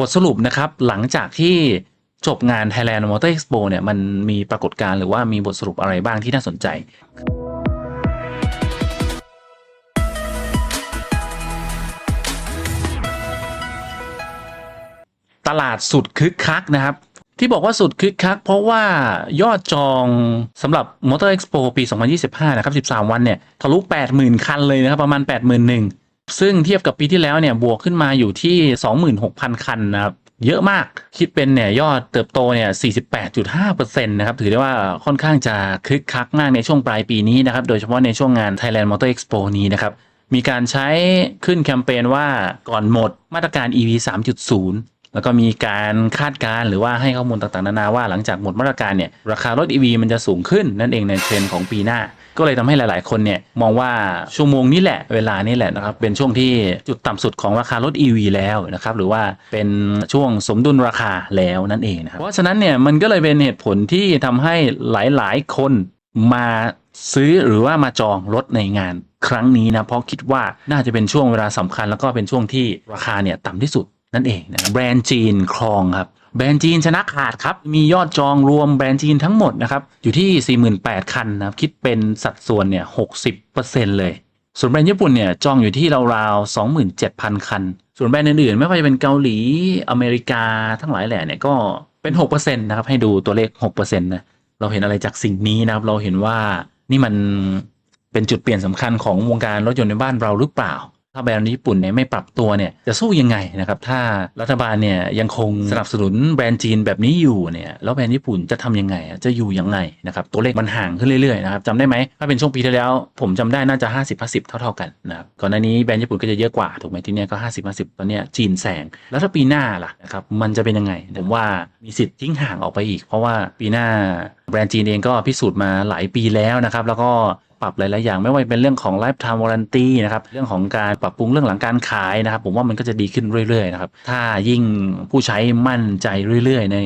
บทสรุปนะครับ หลังจากที่จบงาน Thailand Motor Expo เนี่ยมันมีปรากฏการณ์หรือว่ามีบทสรุปอะไรบ้างที่น่าสนใจ ตลาดสุดคึกคักนะครับ ที่บอกว่าสุดคึกคัก เพราะว่ายอดจองสำหรับ Motor Expo ปี 2025 นะครับ 13 วันเนี่ยทะลุ 80,000 คันเลยนะครับ ประมาณ 81,000 ซึ่งเทียบกับปีที่แล้วเนี่ยบวกขึ้นมาอยู่ที่ 26,000 คันนะครับเยอะมากคิดเป็นเนี่ยยอดเติบโตเนี่ย 48.5%นะครับ ถือได้ว่าค่อนข้างจะคึกคักมากในช่วงปลายปีนี้นะครับ โดยเฉพาะในช่วงงาน Thailand Motor Expo นี้นะครับ มีการใช้ขึ้นแคมเปญว่าก่อนหมดมาตรการ EV 3.0 แล้วก็มีการคาดการณ์หรือว่าให้ข้อมูลต่างๆ นานาว่าหลังจากหมดมาตรการเนี่ย ราคารถ EV มันจะสูงขึ้นนั่นเองในเทรนด์ของปีหน้า ก็เลยทำให้หลาย ๆ คนเนี่ยมองว่าชั่วโมงนี้แหละเวลานี้แหละนะครับเป็นช่วงที่จุดต่ำสุดของราคารถ EV แล้วนะครับหรือว่าเป็นช่วงสมดุลราคาแล้วนั่นเองนะครับเพราะฉะนั้นเนี่ยมันก็เลยเป็นเหตุผลที่ทำให้หลาย ๆ คนมาซื้อหรือว่ามาจองรถในงานครั้งนี้นะเพราะคิดว่าน่าจะเป็นช่วงเวลาสำคัญ แล้วก็เป็นช่วงที่ราคาเนี่ยต่ำที่สุดนั่นเองนะแบรนด์จีนครองครับ แบรนด์จีนชนะขาดครับ มียอดจองรวมแบรนด์จีนทั้งหมดนะครับ อยู่ที่ 48,000คันนะครับ คิดเป็นสัดส่วนเนี่ย 60%เลย ส่วนแบรนด์ญี่ปุ่นเนี่ยจองอยู่ที่ราวๆ 27,000 คัน ส่วนแบรนด์อื่นๆ ไม่ว่าจะเป็นเกาหลี อเมริกาทั้งหลายแหล่เนี่ยก็เป็น 6%นะครับ ให้ดูตัวเลข 6%นะ เราเห็นอะไรจากสิ่งนี้นะครับ เราเห็นว่านี่มันเป็นจุดเปลี่ยนสำคัญของวงการรถยนต์ในบ้านเราหรือเปล่า ถ้าแบรนด์ญี่ปุ่นเนี่ยไม่ปรับตัวเนี่ยจะสู้ยังไงนะครับถ้ารัฐบาลเนี่ยยังคงสนับสนุนแบรนด์จีนแบบนี้อยู่เนี่ยแล้วแบรนด์ญี่ปุ่นจะทำยังไงจะอยู่ยังไงนะครับตัวเลขมันห่างขึ้นเรื่อยๆนะครับจำได้ไหมถ้าเป็นช่วงปีที่แล้ว ผมจำได้น่าจะ 50 50 เท่าๆกันนะครับก่อนหน้านี้แบรนด์ญี่ปุ่นก็จะเยอะกว่าถูกไหมที่เนี้ยก็ 50 50 ตอนเนี้ยจีนแซงแล้วถ้าปีหน้าล่ะนะครับมันจะเป็นยังไงผมว่ามีสิทธิ์ทิ้งห่างออกไปอีก เพราะว่าปีหน้าแบรนด์จีนเองก็พิสูจน์มาหลายปีแล้วนะครับแล้วก็ ปรับหลายๆอย่าง ไม่ว่าเป็นเรื่องของ lifetime warranty นะครับเรื่องของการปรับปรุงเรื่องหลังการขายนะครับผมว่ามันก็จะดีขึ้นเรื่อยๆนะครับถ้ายิ่งผู้ใช้มั่นใจเรื่อยๆ ใน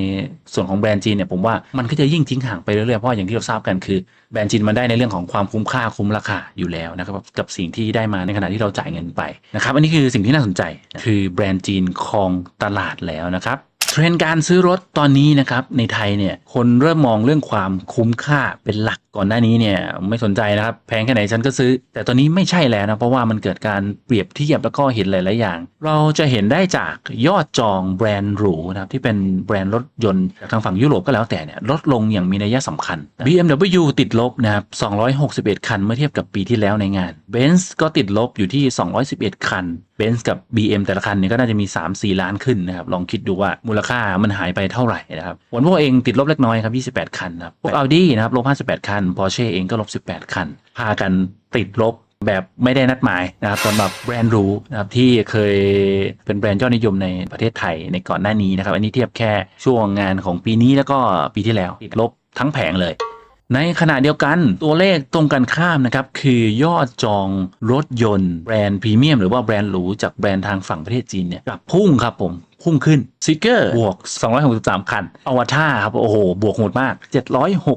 ส่วนของแบรนด์จีนเนี่ยผมว่ามันก็จะยิ่งทิ้งห่างไปเรื่อยๆเพราะอย่างที่เราทราบกันคือแบรนด์จีนมันได้ในเรื่องของความคุ้มค่าคุ้มราคาอยู่แล้วนะครับกับสิ่งที่ได้มาในขณะที่เราจ่ายเงินไปนะครับอันนี้คือสิ่งที่น่าสนใจคือแบรนด์จีนครองตลาดแล้วนะครับเทรนด์การซื้อรถตอนนี้นะครับในไทยเนี่ยคนเริ่มมองเรื่องความคุ้มค่าเป็นหลัก ก่อนหน้านี้เนี่ยไม่สนใจนะครับแพงแค่ไหนฉันก็ซื้อ แต่ตอนนี้ไม่ใช่แล้วนะเพราะว่ามันเกิดการเปรียบเทียบแล้วก็เห็นหลาย ๆ อย่าง เราจะเห็นได้จากยอดจองแบรนด์หรูนะครับที่เป็นแบรนด์รถยนต์จากทางฝั่งยุโรปก็แล้วแต่เนี่ยลดลงอย่างมีนัยสำคัญ BMW ติดลบนะครับ261 คันเมื่อเทียบกับปีที่แล้วในงาน Benz ก็ติดลบอยู่ที่ 211 คันเบนซ์กับ BM แต่ละคันเนี่ยก็น่าจะมี 3-4 ล้านขึ้นนะครับ ลองคิดดูว่ามูลค่ามันหายไปเท่าไหร่นะครับวอลโวเองติดลบเล็กน้อยครับ 28 คันนะครับพวก Audi นะครับลบ58 คัน Porsche เองก็ลบ 18 คัน พากันติดลบแบบไม่ได้นัดหมายนะครับสำหรับแบรนด์หรูนะครับที่เคยเป็นแบรนด์ยอดนิยมในประเทศไทยในก่อนหน้านี้นะครับ อันนี้เทียบแค่ช่วงงานของปีนี้แล้วก็ปีที่แล้ว ติดลบทั้งแผงเลย ในขณะเดียวกันตัวเลขตรงกันข้ามนะครับ คือยอดจองรถยนต์แบรนด์พรีเมียมหรือว่าแบรนด์หรูจากแบรนด์ทางฝั่งประเทศจีนเนี่ยกลับพุ่งครับผมพุ่งขึ้น ซิกเกอร์บวก 263 คันอวตารครับโอ้โห บวกโหดมาก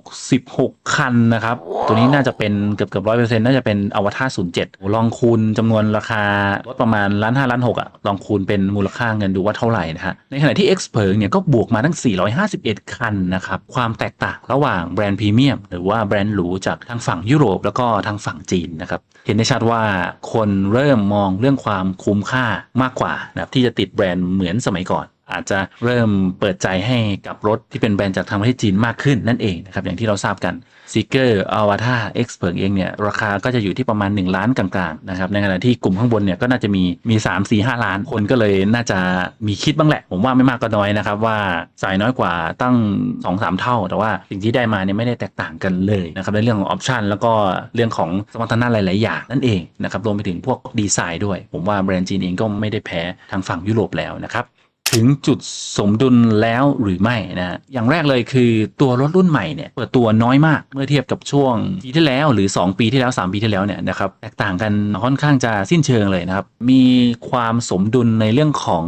766 คันนะครับ ตัวนี้น่าจะเป็นเกือบเกือบร้อยเปอร์เซ็นต์น่าจะเป็นอวตาร07 ลองคูณจำนวนราคารถประมาณล้านห้าล้านหกอะลองคูณเป็นมูลค่าเงินดูว่าเท่าไหร่นะฮะในขณะที่ X เพิงเนี่ยก็บวกมาทั้ง 451 คันนะครับความแตกต่างระหว่างแบรนด์พรีเมียมหรือว่าแบรนด์หรูจากทางฝั่งยุโรปแล้วก็ทางฝั่งจีนนะครับเห็นได้ชัดว่าคนเริ่มมองเรื่องความคุ้มค่ามากกว่านะครับที่จะติดแบรนด์เหมือนสมัยก่อน อาจจะเริ่มเปิดใจให้กับรถที่เป็นแบรนด์จากทางประเทศจีนมากขึ้นนั่นเองนะครับอย่างที่เราทราบกัน s e e k e r a v a t a r X เพิงเองเนี่ยราคาก็จะอยู่ที่ประมาณ 1 ล้านกลางๆนะครับในขณะที่กลุ่มข้างบนเนี่ยก็น่าจะมีมี 3 4 5 ล้านคนก็เลยน่าจะมีคิดบ้างแหละ ผมว่าไม่มากก็น้อยนะครับว่าจ่ายน้อยกว่าตั้ง 2-3 เท่า แต่ว่าสิ่งที่ได้มาเนี่ยไม่ได้แตกต่างกันเลยนะครับในเรื่องของออปชันแล้วก็เรื่องของสมรรถนะหลาย ๆ อย่างนั่นเองนะครับรวมไปถึงพวกดีไซน์ด้วย ผมว่าแบรนด์จีนเองก็ไม่ได้แพ้ทางฝั่งยุโรปแล้วนะครับ ถึงจุดสมดุลแล้วหรือไม่นะอย่างแรกเลยคือตัวรถรุ่นใหม่เนี่ยเปิดตัวน้อยมากเมื่อเทียบกับช่วงปีที่แล้วหรือ 2 ปีที่แล้ว 3 ปีที่แล้วเนี่ยนะครับแตกต่างกันค่อนข้างจะสิ้นเชิงเลยนะครับมีความสมดุลในเรื่องของ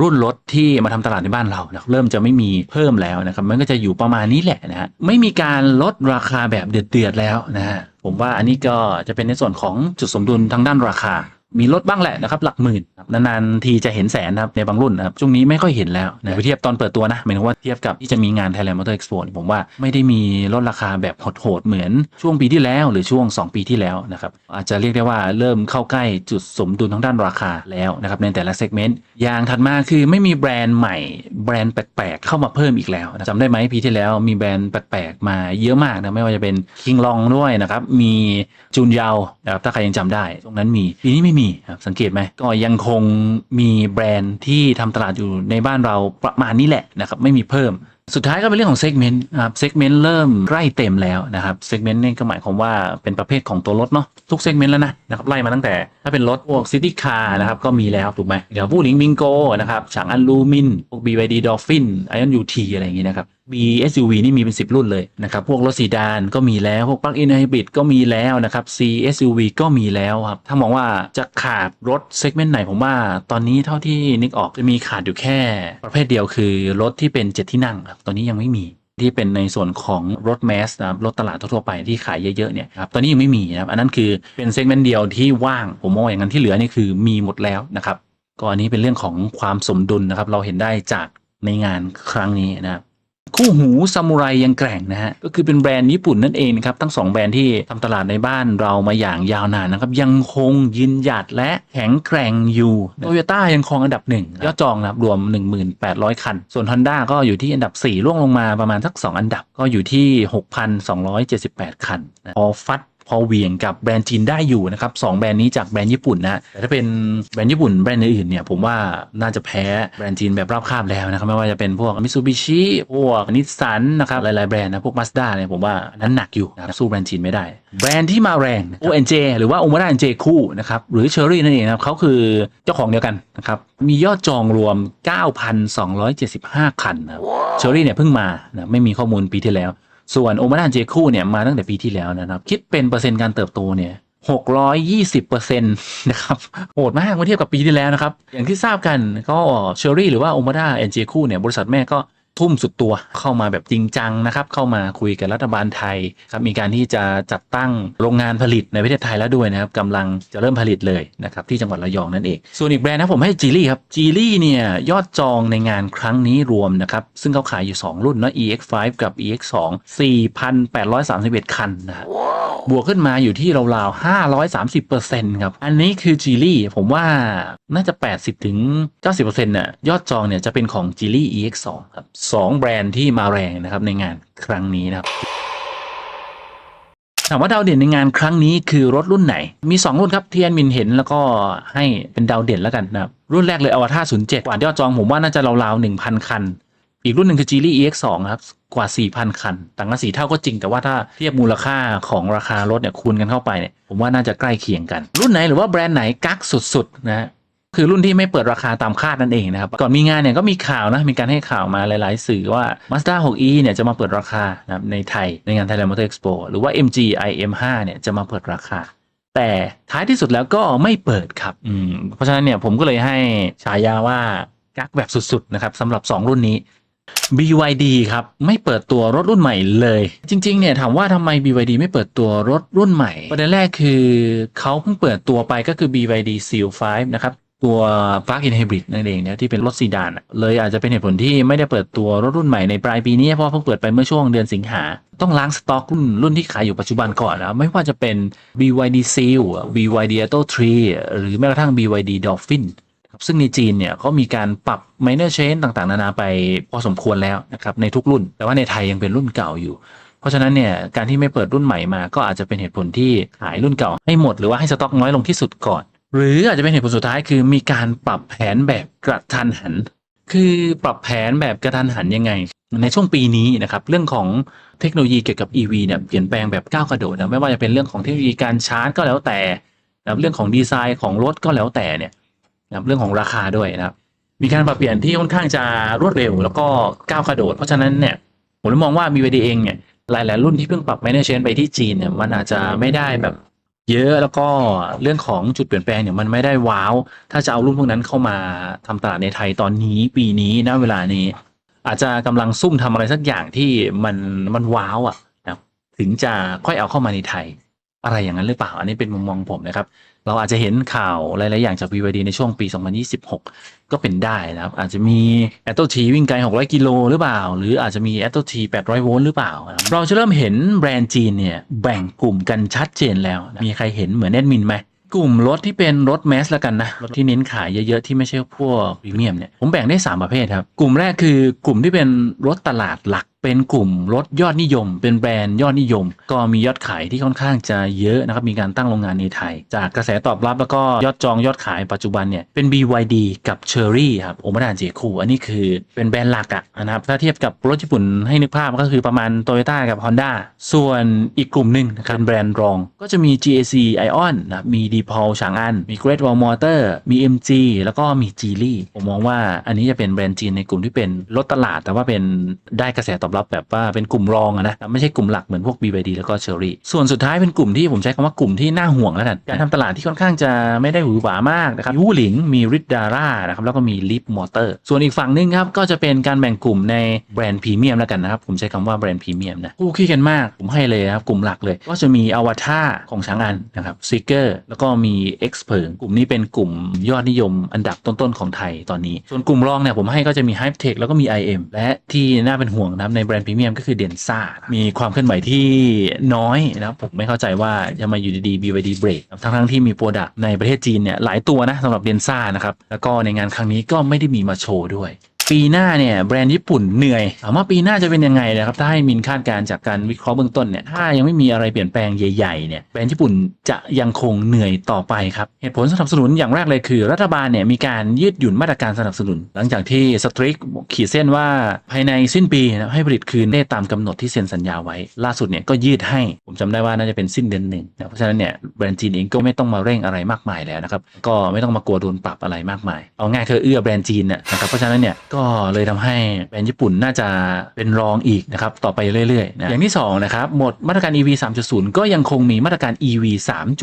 รุ่นรถที่มาทำตลาดในบ้านเรานะเริ่มจะไม่มีเพิ่มแล้วนะครับมันก็จะอยู่ประมาณนี้แหละนะฮะไม่มีการลดราคาแบบเดือดๆแล้วนะฮะผมว่าอันนี้ก็จะเป็นในส่วนของจุดสมดุลทางด้านราคา มีลดบ้างแหละนะครับหลักหมื่นนานๆทีจะเห็นแสนนะครับในบางรุ่นนะครับช่วงนี้ไม่ค่อยเห็นแล้วนะไปเทียบตอนเปิดตัวนะหมายถึงว่าเทียบกับที่จะมีงาน Thailand Motor Expo เนี่ยผมว่าไม่ได้มีลดราคาแบบโหดๆเหมือนช่วงปีที่แล้วหรือช่วง 2 ปีที่แล้วนะครับอาจจะเรียกได้ว่าเริ่มเข้าใกล้จุดสมดุลทางด้านราคาแล้วนะครับในแต่ละเซกเมนต์อย่างถัดมาคือไม่มีแบรนด์ใหม่แบรนด์แปลกๆเข้ามาเพิ่มอีกแล้วจำได้ไหมปีที่แล้วมีแบรนด์แปลกๆมาเยอะมากนะไม่ว่าจะเป็น King Long ด้วยนะครับมีจูนยาวนะครับถ้าใครยังจำได้ตรงนั้นมีปีนี้ไม่มีครับสังเกตไหมก็ยังคงมีแบรนด์ที่ทำตลาดอยู่ในบ้านเราประมาณนี้แหละนะครับไม่มีเพิ่ม สุดท้ายก็เป็นเรื่องของเซกเมนต์ครับเซกเมนต์เริ่มใกล้เต็มแล้วนะครับเซกเมนต์นี่ก็หมายความว่าเป็นประเภทของตัวรถเนาะทุกเซกเมนต์แล้วนะนะครับไล่มาตั้งแต่ถ้าเป็นรถพวกซิตี้คาร์นะครับก็มีแล้วถูกไหมเดี๋ยวผู้หลิงบิงโกนะครับฉางอันลูมินพวก BYD Dolphin Ion UT อะไรอย่างงี้นะครับ BSUV นี่มีเป็น 10 รุ่นเลยนะครับ พวกรถสีดานก็มีแล้ว พวก Plug-in Hybrid ก็มีแล้วนะครับ CSUV ก็มีแล้วครับ ถ้ามองว่าจะขาดรถเซกเมนต์ไหนผมว่า ตอนนี้เท่าที่นึกออกจะมีขาดอยู่แค่ประเภทเดียวคือรถที่เป็น 7 ที่นั่งครับ ตอนนี้ยังไม่มีที่เป็นในส่วนของรถแมสนะครับรถตลาดทั่วไปที่ขายเยอะๆเนี่ยครับตอนนี้ยังไม่มีนะครับอันนั้นคือเป็นเซกเมนต์เดียวที่ว่างผมมองอย่างนั้นที่เหลือนี่คือมีหมดแล้วนะครับก็อันนี้เป็นเรื่องของความสมดุลนะครับ เราเห็นได้จากในงานครั้งนี้นะครับ คู่หูซามูไรยังแกร่งนะฮะก็คือเป็นแบรนด์ญี่ปุ่นนั่นเองนะครับทั้งสองแบรนด์ที่ทำตลาดในบ้านเรามาอย่างยาวนานนะครับยังคงยืนหยัดและแข็งแกร่งอยู่โตโยต้ายังครองอันดับหนึ่งยอดจองนะครับรวม 1800 คัน ส่วน Honda ก็อยู่ที่อันดับ 4 ร่วงลงมาประมาณสัก 2 อันดับก็อยู่ที่ 6,278 คันนะพอฟัด พอเหวียงกับแบรนด์จีนได้อยู่นะครับสองแบรนด์นี้จากแบรนด์ญี่ปุ่นนะแต่ถ้าเป็นแบรนด์ญี่ปุ่นแบรนด์อื่นๆเนี่ยผมว่าน่าจะแพ้แบรนด์จีนแบบราบคาบแล้วนะครับไม่ว่าจะเป็นพวกมิซูบิชิพวกนิสสันนะครับหลายๆแบรนด์นะพวกมาสด้าเนี่ยผมว่านั้นหนักอยู่นะสู้แบรนด์จีนไม่ได้ แบรนด์ที่มาแรง ONJ หรือว่า o m a d a NJ คู่นะครับหรือเชอรี่นั่นเองนะครับเขาคือเจ้าของเดียวกันนะครับมียอดจองรวม 9,275 คันนะครับเชอรี่เนี่ยเพิ่งมานะไม่มีข้อมูลปีที่แล้ว ส่วนโอมาดานเจคู่เนี่ยมาตั้งแต่ปีที่แล้วนะครับ คิดเป็นเปอร์เซ็นต์การเติบโตเนี่ย620เปอร์เซ็นต์นะครับโหดมากเมื่อเทียบกับปีที่แล้วนะครับ อย่างที่ทราบกันก็เชอรี่หรือว่าโอมาดาแอนเจคู่เนี่ยบริษัทแม่ก็ ทุ่มสุดตัวเข้ามาแบบจริงจังนะครับ เข้ามาคุยกับรัฐบาลไทยครับมีการที่จะจัดตั้งโรงงานผลิตในประเทศไทยแล้วด้วยนะครับกำลังจะเริ่มผลิตเลยนะครับที่จังหวัดระยองนั่นเอง ส่วนอีกแบรนด์นะผมให้จีลี่ครับจีลี่เนี่ยยอดจองในงานครั้งนี้รวมนะครับซึ่งเขาขายอยู่ 2 รุ่นนะ EX5 กับ EX2 4,831 คันนะฮะบวกขึ้นมาอยู่ที่ราวๆ530%ครับ อันนี้คือจีลี่ผมว่าน่าจะ 80ถึง90%น่ะยอดจองเนี่ยจะเป็นของ g ี l ี EX2 ครับสองแบรนด์ที่มาแรงนะครับในงานครั้งนี้นะครับถามว่าดาวเด่นในงานครั้งนี้คือรถรุ่นไหน มี 2 รุ่นครับที่แอดมินเห็นแล้วก็ให้เป็นดาวเด่นแล้วกันนะครับ รุ่นแรกเลยอวตาร07 กว่ายอดจองผมว่าน่าจะราวๆ1,000 คัน อีกรุ่นหนึ่งคือ g ี l ี EX2 ครับกว่า 4,000 คัน ต่างกันสีเท่าก็จริงแต่ว่าถ้าเทียบมูลค่าของราคารถเนี่ยคูณกันเข้าไปเนี่ยผมว่าน่าจะใกล้เคียงกัน รุ่นไหนหรือว่าแบรนด์ไหนกักสุดๆนะฮะ คือรุ่นที่ไม่เปิดราคาตามคาดนั่นเองนะครับก่อนมีงานเนี่ยก็มีข่าวนะมีการให้ข่าวมาหลาย ๆ สื่อว่า Mazda 6e เนี่ยจะมาเปิดราคานะครับในไทยในงาน Thailand Motor Expo หรือว่า MG IM5 เนี่ยจะมาเปิดราคา แต่ท้ายที่สุดแล้วก็ไม่เปิดครับอืมเพราะฉะนั้นเนี่ยผมก็เลยให้ฉายาว่ากักแบบสุด ๆ นะครับสำหรับ 2 รุ่นนี้ BYD ครับ ไม่เปิดตัวรถรุ่นใหม่เลย จริง ๆ เนี่ย ถามว่าทำไม BYD ไม่เปิดตัวรถรุ่นใหม่ ประเด็นแรกคือเขาเพิ่งเปิดตัวไปก็คือ BYD Seal 5 นะครับ ตัว Plug-in Hybrid นั่นเองเนี่ยที่เป็นรถซีดานเลยอาจจะเป็นเหตุผลที่ไม่ได้เปิดตัวรถรุ่นใหม่ในปลายปีนี้ เพราะเพิ่งเปิดไปเมื่อช่วงเดือนสิงหา ต้องล้างสต็อกรุ่นรุ่นที่ขายอยู่ปัจจุบันก่อนนะไม่ว่าจะเป็น BYD Seal BYD Atto 3หรือแม้กระทั่ง BYD Dolphin ซึ่งในจีนเนี่ยเขามีการปรับ minor change ต่างๆ นานาไปพอสมควรแล้วนะครับในทุกรุ่น แต่ว่าในไทยยังเป็นรุ่นเก่าอยู่เพราะฉะนั้นเนี่ยการที่ไม่เปิดรุ่นใหม่มาก็อาจจะเป็นเหตุผลที่ขายรุ่นเก่าให้หมดหรือว่าให้สต็อกน้อยลงที่สุดก่อน หรืออาจจะเป็นเหตุผลสุดท้ายคือมีการปรับแผนแบบกระทันหัน คือปรับแผนแบบกระทันหันยังไง ในช่วงปีนี้นะครับเรื่องของเทคโนโลยีเกี่ยวกับ EV เนี่ยเปลี่ยนแปลงแบบก้าวกระโดดนะไม่ว่าจะเป็นเรื่องของเทคโนโลยีการชาร์จก็แล้วแต่นะเรื่องของดีไซน์ของรถก็แล้วแต่เนี่ยนะเรื่องของราคาด้วยนะครับมีการปรับเปลี่ยนที่ค่อนข้างจะรวดเร็ว แล้วก็ก้าวกระโดด เพราะฉะนั้นเนี่ยผมมองว่า BYD เองเนี่ยหลาย ๆ รุ่นที่เพิ่งปรับ Minor Change ไปที่จีนเนี่ยมันอาจจะไม่ได้แบบ เยอะแล้วก็เรื่องของจุดเปลี่ยนแปลงเนี่ยมันไม่ได้ว้าว ถ้าจะเอารุ่นพวกนั้นเข้ามาทำตลาดในไทยตอนนี้ปีนี้ณเวลานี้ อาจจะกำลังซุ่มทำอะไรสักอย่างที่มันมันว้าวอะนะถึงจะค่อยเอาเข้ามาในไทย อะไรอย่างนั้นหรือเปล่า อันนี้เป็นมุมมองผมนะครับ เราอาจจะเห็นข่าวหลายๆอย่างจาก BYD ในช่วงปี 2026 ก็เป็นได้นะครับ อาจจะมี a t t o T วิ่งไกล 600 กิโลหรือเปล่า หรืออาจจะมี a t t o T 800 โวลต์หรือเปล่านะครับเราจะเริ่มเห็นแบรนด์จีนเนี่ย แบ่งกลุ่มกันชัดเจนแล้วนะมีใครเห็นเหมือนแอดมินไหมกลุ่มรถที่เป็นรถแมสแล้วกันนะ รถที่เน้นขายเยอะๆ ที่ไม่ใช่พวกพรีเมียมเนี่ย ผมแบ่งได้ 3 ประเภทครับ กลุ่มแรกคือกลุ่มที่เป็นรถตลาดหลัก เป็นกลุ่มรถยอดนิยม เป็นแบรนด์ยอดนิยม ก็มียอดขายที่ค่อนข้างจะเยอะนะครับ มีการตั้งโรงงานในไทย จากกระแสตอบรับแล้วก็ยอดจองยอดขายปัจจุบันเนี่ย เป็น BYD กับ Cherry ครับโอมาดานเจคูอันนี้คือเป็นแบรนด์หลักอะนะครับ ถ้าเทียบกับรถญี่ปุ่นให้นึกภาพก็คือประมาณ Toyota กับ Honda ส่วนอีกกลุ่มหนึ่งนะครับเป็นแบรนด์รอง ก็จะมี GAC Ion นะมี d p a l ฉางอัน มี Great Wall Motor มี MG แล้วก็มี Geely ผมมองว่าอันนี้จะเป็นแบรนด์จีนในกลุ่มที่เป็นรถตลาด แต่ว่าเป็นได้กระแสตอบรับแบบว่าเป็นกลุ่มรองอะนะไม่ใช่กลุ่มหลักเหมือนพวก BYD แล้วก็ Cherry ส่วนสุดท้ายเป็นกลุ่มที่ผมใช้คำว่ากลุ่มที่น่าห่วงแล้วกันการทำตลาดที่ค่อนข้างจะไม่ได้หวือหวามากนะครับยูหลิงมีริดดาร่านะครับแล้วก็มีลิฟมอเตอร์ส่วนอีกฝั่งหนึงครับก็จะเป็นการแบ่งกลุ่มในแบรนด์พรีเมียมแล้วกันนะครับผมใช้คำว่าแบรนด์พรีเมียมนะคู่ขี้กันมากผมให้เลยครับกลุ่มหลักเลย ก็จะมีอวตารของช้างอันนะครับซิกเกอร์แล้วก็มี X เพิงกลุ่มนี้เป็นกลุ่มยอดนิยมอันดับต้นๆของไทยตอนนี้ ส่วนกลุ่มรองเนี่ยผมให้ก็จะมี Hype Tech แล้วก็มี IM และที่น่าเป็นห่วงนะครับในแบรนด์พรีเมียมก็คือเดนซ่า มีความเคลื่อนไหวที่น้อยนะครับผมไม่เข้าใจว่าจะมาอยู่ดีๆ BYD เบรกทั้งๆที่มีโปรดักต์ในประเทศจีนเนี่ยหลายตัวนะสำหรับเดนซ่านะครับแล้วก็ในงานครั้งนี้ก็ไม่ได้มีมาโชว์ด้วย ปีหน้าเนี่ยแบรนด์ญี่ปุ่นเหนื่อยถามว่าปีหน้าจะเป็นยังไงนะครับถ้าให้มินคาดการจากการวิเคราะห์เบื้องต้นเนี่ยถ้ายังไม่มีอะไรเปลี่ยนแปลงใหญ่ๆเนี่ยแบรนด์ญี่ปุ่นจะยังคงเหนื่อยต่อไปครับเหตุผลสนับสนุนอย่างแรกเลยคือ รัฐบาลเนี่ยมีการยืดหยุ่นมาตรการสนับสนุน หลังจากที่สตริกขีดเส้นว่าภายในสิ้นปีนะให้ผลิตคืนได้ตามกำหนดที่เซ็นสัญญาไว้ ล่าสุดเนี่ยก็ยืดให้ผมจำได้ว่าน่าจะเป็นสิ้นเดือนหนึ่งนะเพราะฉะนั้นเนี่ยแบรนด์จีนเองก็ไม่ต้องมาเร่งอะไรมากมายแล้วนะครับก็ไม่ต้องมากลัวโดนปรับอะไรมากมาย เอาง่ายคือเอื้อแบรนด์จีนนะครับเพราะฉะนั้นเนี่ยก็็เลยทำให้แบรนด์ญี่ปุ่นน่าจะเป็นรองอีกนะครับต่อไปเรื่อยๆนะอย่างที่สองนะครับหมดมาตรการ EV 3.0 ก็ยังคงมีมาตรการ EV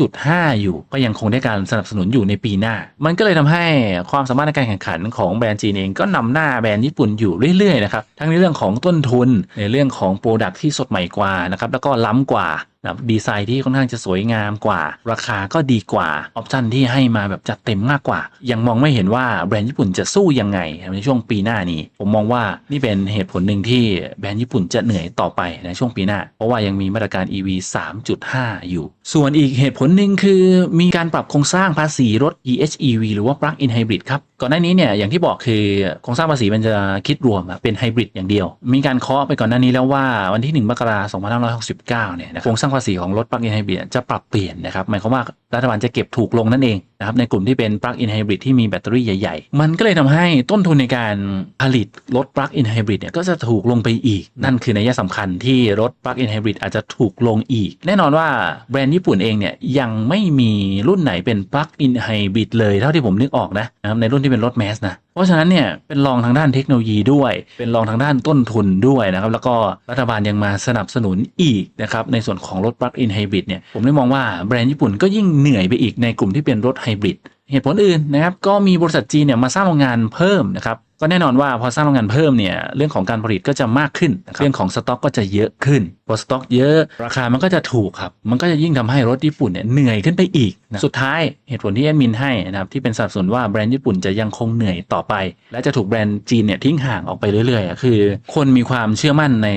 3.5 อยู่ ก็ยังคงได้การสนับสนุนอยู่ในปีหน้า มันก็เลยทำให้ความสามารถในการแข่งขันของแบรนด์จีนเองก็นำหน้าแบรนด์ญี่ปุ่นอยู่เรื่อยๆนะครับทั้งในเรื่องของต้นทุนในเรื่องของโปรดักที่สดใหม่กว่านะครับแล้วก็ล้ำกว่านะครับดีไซน์ที่ค่อนข้างจะสวยงามกว่า ราคาก็ดีกว่าออปชันที่ให้มาแบบจัดเต็มมากกว่า ยังมองไม่เห็นว่าแบรนด์ญี่ปุ่นจะสู้ยังไงในช่วงปีหน้านี้ ผมมองว่านี่เป็นเหตุผลหนึ่งที่แบรนด์ญี่ปุ่นจะเหนื่อยต่อไปในช่วงปีหน้า เพราะว่ายังมีมาตรการ EV 3.5 อยู่ ส่วนอีกเหตุผลหนึ่งคือ มีการปรับโครงสร้างภาษีรถ EHEV หรือว่า Plug-in Hybrid ครับก่อนหน้านี้เนี่ยอย่างที่บอกคือโครงสร้างภาษีมันจะคิดรวมเป็นไฮบริดอย่างเดียว มีการเคาะไปก่อนหน้านี้แล้วว่าวันที่ 1 มกราคม 2569 เนี่ยโครงสร้างภาษีของรถปลั๊กอินไฮบริดจะปรับเปลี่ยนนะครับหมายความว่ารัฐบาลจะเก็บถูกลงนั่นเองนะครับในกลุ่มที่เป็น Plug-in Hybrid ที่มีแบตเตอรี่ใหญ่ ๆ มันก็เลยทำให้ต้นทุนในการผลิตรถ Plug-in Hybrid เนี่ยก็จะถูกลงไปอีก นั่นคือนัยสำคัญที่รถ Plug-in Hybrid อาจจะถูกลงอีก แน่นอนว่าแบรนด์ญี่ปุ่นเองเนี่ยยังไม่มีรุ่นไหนเป็น Plug-in Hybrid เลยเท่าที่ผมนึกออกนะนะครับในรุ่นที่เป็นรถแมสนะเพราะฉะนั้นเนี่ยเป็นรองทางด้านเทคโนโลยีด้วย เป็นรองทางด้านต้นทุนด้วยนะครับแล้วก็รัฐบาลยังมาสนับสนุนอีกนะครับในส่วนของรถ Plug-in Hybrid เนี่ยผมได้มองว่าแบรนด์ญี่ปุ่นก็ยิ่งเหนื่อยไปอีกในกลุ่มที่เป็นรถไฮบริดเหตุผลอื่นนะครับก็มีบริษัทจีนเนี่ยมาสร้างโรงงานเพิ่มนะครับ ก็แน่นอนว่าพอสร้างโรงงานเพิ่มเนี่ยเรื่องของการผลิตก็จะมากขึ้นรเรื่องของสต็อกก็จะเยอะขึ้นพอสต็อกเยอะราคามันก็จะถูกครับ มันก็จะยิ่งทำให้รถญี่ปุ่นเนี่ยเหนื่อยขึ้นไปอีกนะสุดท้ายเหตุผลที่แอดมินให้นะครับที่เป็นสับสนุว่าแบรนด์ญี่ปุ่นจะยังคงเหนื่อยต่อไป และจะถูกแบรนด์จีนเนี่ยทิ้งห่างออกไปเรื่อยๆ คือ คนมีความเชื่อมั่นใน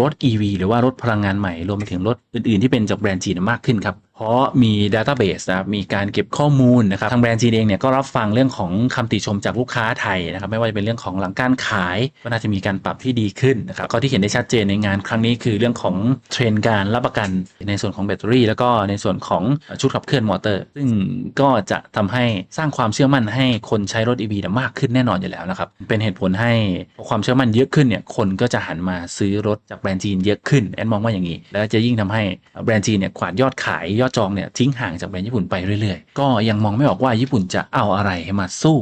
รถ EV หรือว่ารถพลังงานใหม่รวมไปถึงรถอื่นๆ ที่เป็นจากแบรนด์จีนมากขึ้นครับเพราะมี Database นะครับมีการเก็บข้อมูลนะครับทางแบรนด์จีนเองเนี่ยก็รับฟังเรื่องของคำติชมจากลูกค้าไทยนะครับไม่ว่าจะเป็นเรื่องของหลังการขาย ก็น่าจะมีการปรับที่ดีขึ้นนะครับก็ที่เห็นได้ชัดเจนในงานครั้งนี้คือเรื่องของเทรนการรับประกันในส่วนของแบตเตอรี่ แล้วก็ในส่วนของชุดขับเคลื่อนมอเตอร์ ซึ่งก็จะทำให้สร้างความเชื่อมั่นให้คนใช้รถ EV ีมากขึ้นแน่นอนอยู่แล้วนะครับเป็นเหตุผลให้ความเชื่อมั่นเยอะขึ้นเนี่ยคนก็จะหันมาซื้อรถจากแบรนด์จีนเยอะขึ้นแอนมองว่าอย่างนี้ แล้วจะยิ่งทำให้แบรนด์จีนเนี่ยขวาดยอดขายยอดจองเนี่ยทิ้งห่างจากแบรนด์ญี่ปุ่นไปเรื่อยๆ ก็ยังมองไม่ออกว่าญี่ปุ่นจะเอาอะไรให้มาสู้